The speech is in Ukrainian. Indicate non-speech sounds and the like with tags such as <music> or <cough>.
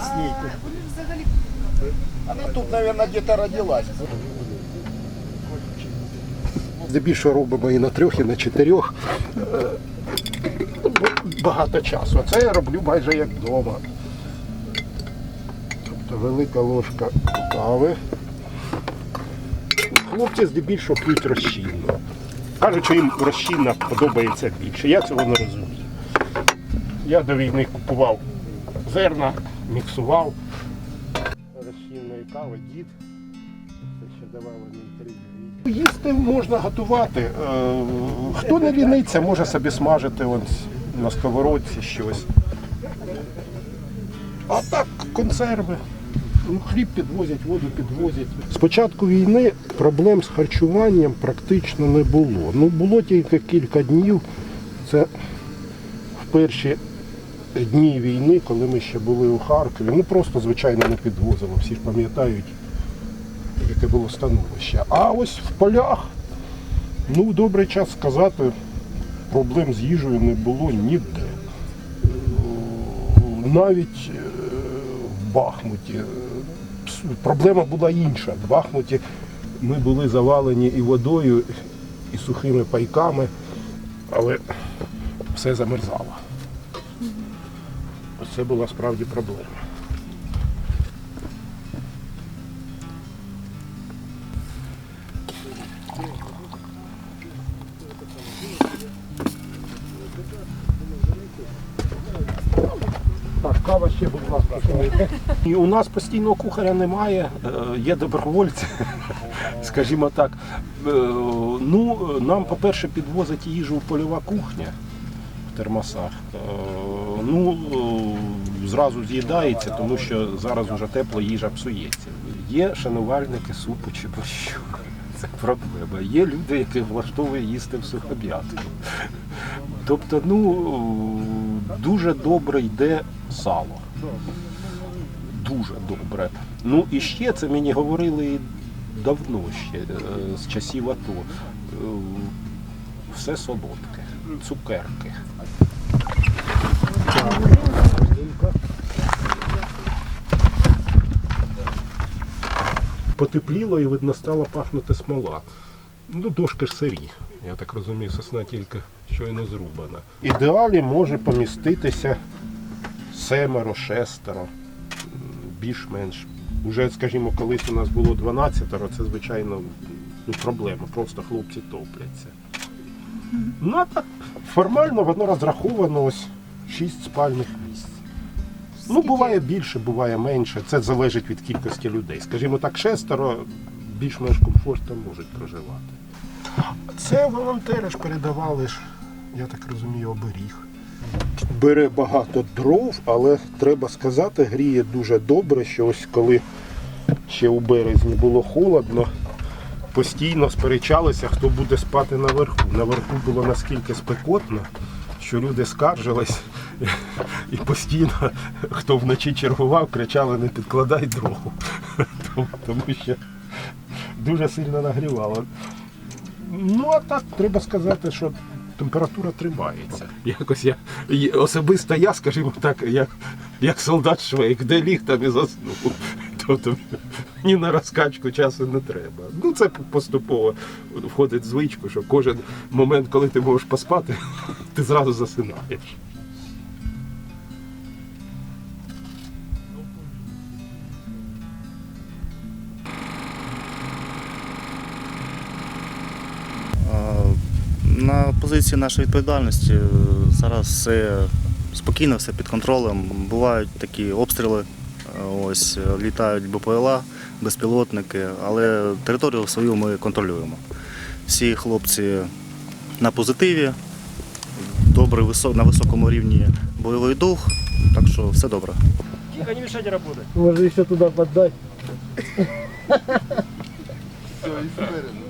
фотоснійку. Она тут, наверное, где-то родилась. Здебільшого робимо і на трьох, і на чотирьох. Багато часу. А це я роблю майже як вдома. Тобто велика ложка кави. Хлопці здебільшого п'ють розчинно. Кажуть, що їм розчинна подобається більше. Я цього не розумію. Я до війни купував зерна, міксував розчинної кави, дід. Це ще давало інтерв'ю. Їсти можна готувати. Е, Хто не ліниться, може собі смажити ось на сковородці щось. А так, консерви. Ну, хліб підвозять, воду підвозять. З початку війни проблем з харчуванням практично не було. Ну, було тільки кілька днів. Це в перші дні війни, коли ми ще були у Харкові. Ну просто, звичайно, не підвозило. Всі ж пам'ятають, яке було становище. А ось в полях, ну, добрий час сказати, проблем з їжею не було ніде. Навіть е, в Бахмуті проблема була інша. В Бахмуті ми були завалені і водою, і сухими пайками, але все замерзало. Це була справді проблема. Так, кава ще, будь ласка. І у нас постійного кухаря немає, е, є добровольці, <laughs> скажімо так. Е, Ну, нам, по-перше, підвозить їжу польова кухня в термосах. Е, Ну, зразу з'їдається, тому що зараз уже тепла їжа псується. Є шанувальники супу чи борщу. Це проблема. Є люди, яких влаштовує їсти в сухоб'ятку. Тобто, ну дуже добре йде сало. Дуже добре. Ну і ще це мені говорили давно ще, е, з часів АТО. Е, Все солодке, цукерки. Потепліло і видно стало пахнути смола. Ну, дошки ж сирі. Я так розумію, сосна тільки щойно зрубана. Ідеалі може поміститися семеро, шестеро, більш-менш. Уже, скажімо, колись у нас було 12, це, звичайно, ну, проблема. Просто хлопці топляться. Ну, а так, формально воно розраховано ось 6 спальних місць. Ну, буває більше, буває менше. Це залежить від кількості людей. Скажімо так, шестеро більш-менш комфортно можуть проживати. Це волонтери ж передавали ж, я так розумію, оберіг. Бере багато дров, але треба сказати, гріє дуже добре, що ось коли ще у березні було холодно, постійно сперечалися, хто буде спати наверху. Наверху було наскільки спекотно, що люди скаржились і постійно, хто вночі чергував, кричали, не підкладай дров. Тому- Тому що дуже сильно нагрівало. Ну, а так треба сказати, що температура тримається. Якось я особисто я, скажімо так, як, як солдат Швейк, де ліг, там і заснув. Тобто ні на розкачку часу не треба. Ну це поступово входить в звичку, що кожен момент, коли ти можеш поспати, ти зразу засинаєш. Позиції нашої відповідальності е, зараз все спокійно, все під контролем. Бувають такі обстріли, е, ось е, літають БПЛА, безпілотники, але територію свою ми контролюємо. Всі хлопці на позитиві, добре, на високому рівні бойовий дух, так що все добре. Тихо, не мешайте работать. Можно еще туда поддать. Все, і спереду.